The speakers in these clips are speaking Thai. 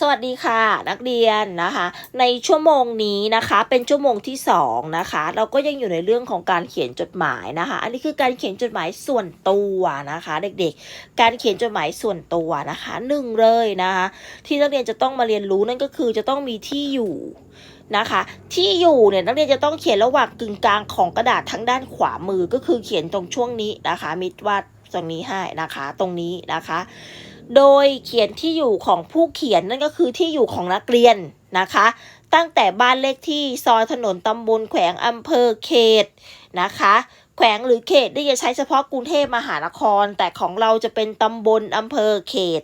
สวัสดีค่ะ นักเรียนนะคะ ในชั่วโมงนี้นะคะเป็นชั่วโมงที่สองนะคะเราก็ยังอยู่ในเรื่องของการเขียนจดหมายนะคะ อันนี้คือการเขียนจดหมายส่วนตัวนะคะ เด็กๆ การเขียนจดหมายส่วนตัวนะคะหนึ่งเลยนะคะที่นักเรียนจะต้องมาเรียนรู้นั่นก็คือจะต้องมีที่อยู่นะคะ ที่อยู่เนี่ยนักเรียนจะต้องเขียนระหว่างกึ่งกลางของกระดาษทั้งด้านขวามือก็คือเขียนตรงช่วงนี้นะคะมิดวาดตรงนี้ให้นะคะ ตรงนี้นะคะ โดยเขียนที่อยู่ของผู้เขียนนั่นก็คือที่อยู่ของนักเรียนนะคะ ตั้งแต่บ้านเลขที่ซอยถนนตำบลแขวงอำเภอเขตนะคะ แขวงหรือเขตได้จะใช้เฉพาะกรุงเทพมหานคร แต่ของเราจะเป็นตำบลอำเภอเขต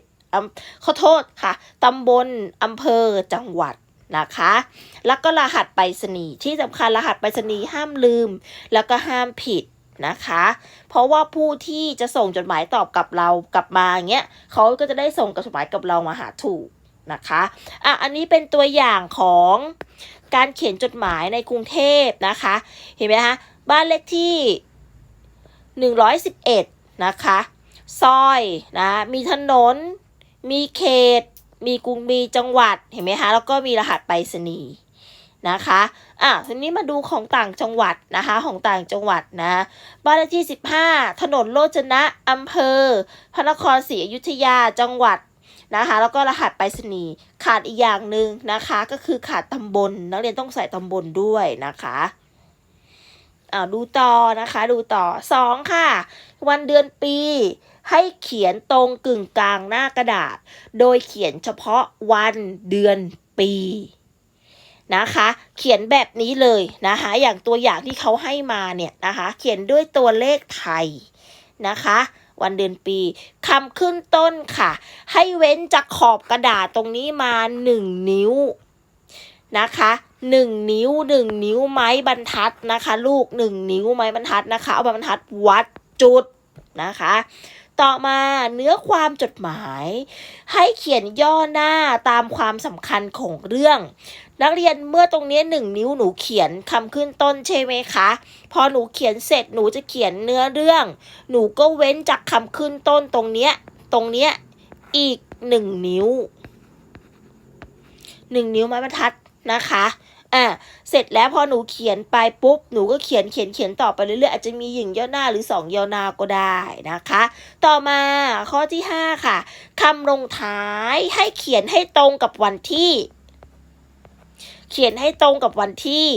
ขอโทษค่ะตำบลอำเภอจังหวัดนะคะ แล้วก็รหัสไปรษณีย์ที่สำคัญรหัสไปรษณีย์ห้ามลืม แล้วก็ห้ามผิด นะคะ เพราะว่าผู้ที่จะส่งจดหมายตอบกลับเรากลับมาอย่างเงี้ยเขาก็จะได้ส่งจดหมายกับเรามาหาถูกนะคะอะอันนี้เป็นตัวอย่างของการเขียนจดหมายในกรุงเทพนะคะ เห็นไหมคะบ้านเลขที่ 111 นะคะซอยนะมีถนน มีเขต มีกรุงมีจังหวัดเห็นไหมคะแล้วก็มีรหัสไปรษณีย์ นะคะอะทีนี้มาดูของต่างจังหวัดนะคะของต่างจังหวัดนะบ้านเลขที่ 15 ถนนโลจนะอำเภอ พระนครศรีอยุธยาจังหวัดนะคะแล้วก็รหัสไปรษณีย์ขาดอีกอย่างหนึ่งนะคะก็คือขาดตำบลนักเรียนต้องใส่ตำบลด้วยนะคะอ่าดูต่อนะคะดูต่อสองค่ะ วันเดือนปีให้เขียนตรงกึ่งกลางหน้ากระดาษ โดยเขียนเฉพาะวันเดือนปี นะคะ เขียนแบบนี้เลยนะคะ อย่างตัวอย่างที่เขาให้มาเนี่ยนะคะ เขียนด้วยตัวเลขไทยนะคะวันเดือนปีคำขึ้นต้นค่ะ ให้เว้นจากขอบกระดาษตรงนี้มาหนึ่งนิ้วนะคะหนึ่งนิ้วหนึ่งนิ้วไม้บรรทัดนะคะ ลูกหนึ่งนิ้วไม้บรรทัดนะคะ เอาบรรทัดวัดจุดนะคะ ต่อมาเนื้อความจดหมาย ให้เขียนย่อหน้าตามความสำคัญของเรื่อง นักเรียนเมื่อตรงนี้หนึ่งนิ้วหนูเขียนคำขึ้นต้นใช่ไหมคะ พอหนูเขียนเสร็จหนูจะเขียนเนื้อเรื่อง หนูก็เว้นจากคำขึ้นต้นตรงเนี้ยตรงเนี้ยอีกหนึ่งนิ้วหนึ่งนิ้วไม้บรรทัดนะคะ อะเสร็จแล้วพอหนูเขียนไปปุ๊บหนูก็เขียนเขียนเขียนต่อไปเรื่อยๆอาจจะมีหยิ่งย่อหน้าหรือสองย่อหน้าก็ได้นะคะ ต่อมาข้อที่ห้าค่ะคำลงท้ายให้เขียนให้ตรงกับวันที่ เขียนให้ตรงกับวันที่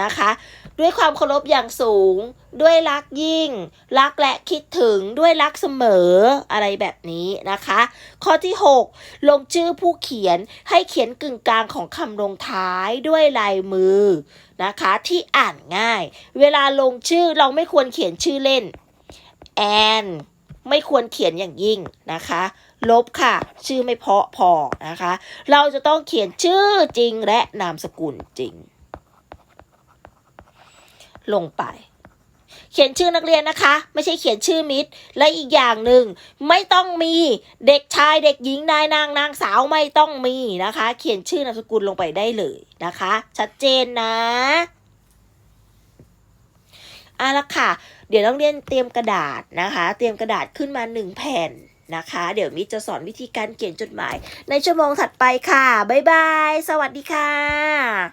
นะคะ ด้วยความเคารพอย่างสูง ด้วยรักยิ่ง รักและคิดถึงด้วยรักเสมออะไรแบบนี้นะคะ ข้อที่ 6 ลงชื่อผู้เขียนให้เขียนกึ่งกลางของคำลงท้ายด้วยลายมือนะคะที่อ่านง่าย เวลาลงชื่อเราไม่ควรเขียนชื่อเล่นแอนไม่ควรเขียนอย่างยิ่งนะคะ ลบค่ะ ชื่อไม่เพาะพอนะคะ เราจะต้องเขียนชื่อจริงและนามสกุลจริง ลงไป เขียนชื่อนักเรียนนะคะ ไม่ใช่เขียนชื่อมิตร และอีกอย่างหนึ่งไม่ต้องมีเด็กชายเด็กหญิงนายนางนางสาวไม่ต้องมีนะคะ เขียนชื่อนามสกุลลงไปได้เลยนะคะ ชัดเจนนะอะละค่ะ เดี๋ยวต้องเรียนเตรียมกระดาษนะคะ เตรียมกระดาษขึ้นมาหนึ่งแผ่นนะคะ เดี๋ยวมิจะสอนวิธีการเขียนจดหมาย ในชั่วโมงถัดไปค่ะ บ๊ายบาย สวัสดีค่ะ